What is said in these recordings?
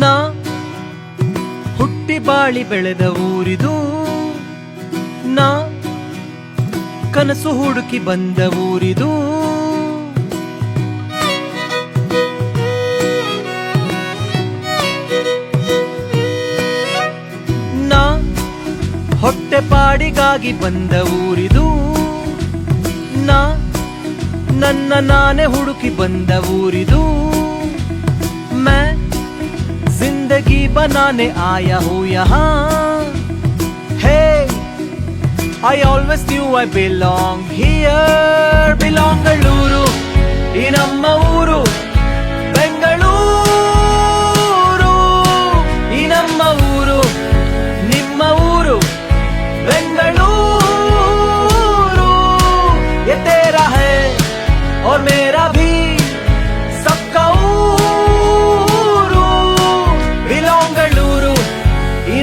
ನಾ ಹುಟ್ಟಿ ಬಾಳಿ ಬೆಳೆದ ಊರಿದು. ನಾ ಕನಸು ಹುಡುಕಿ ಬಂದ ಊರಿದು. ನಾ ಹೊಟ್ಟೆ ಪಾಡಿಗಾಗಿ ಬಂದ ಊರಿದು. ನಾ ನನ್ನ ನಾನೇ ಹುಡುಕಿ ಬಂದ ಊರಿದು. ज़िंदगी बनाने आया हूँ यहाँ Hey, I always knew I belong here Belong Aluru, in Amma Uru Bengaluru, in Amma Uru Nimma Uru, Bengaluru ये तेरा है और मेरा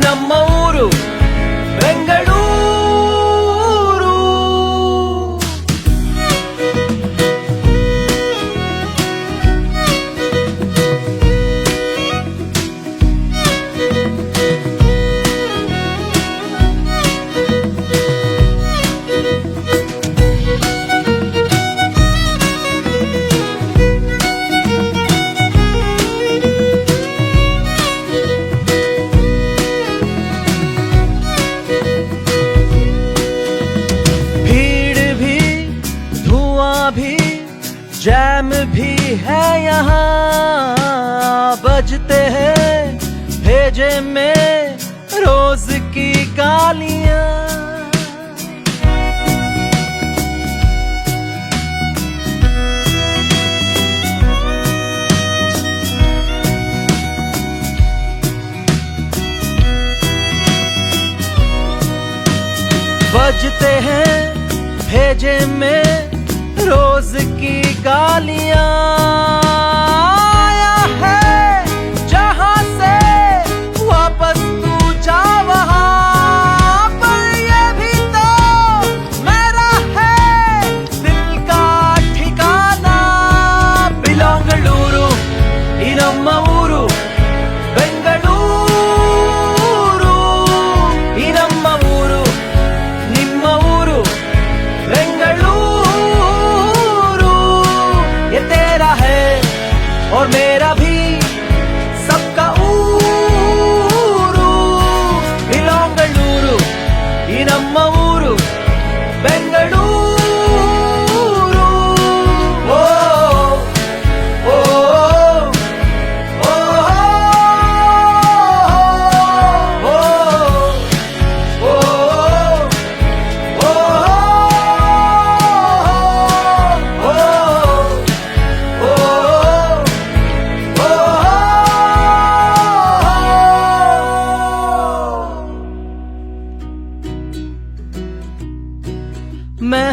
na mão. धुआँ भी, जैम भी है यहाँ। बजते हैं भेजे में रोज की गालियाँ। बजते हैं भेजे में रोज की गालियाँ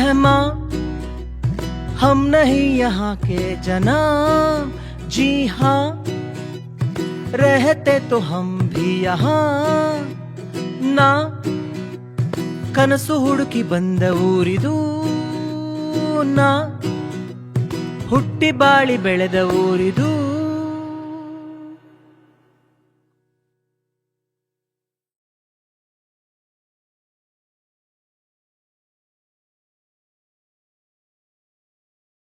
मेहमान हम नहीं यहाँ के जनाब जी हाँ रहते तो हम भी यहाँ ನಾ ಕನಸು ಹುಡುಕಿ ಬಂದ ಊರಿದು ನಾ ಹುಟ್ಟಿ ಬಾಳಿ ಬೆಳೆದ ಊರಿದು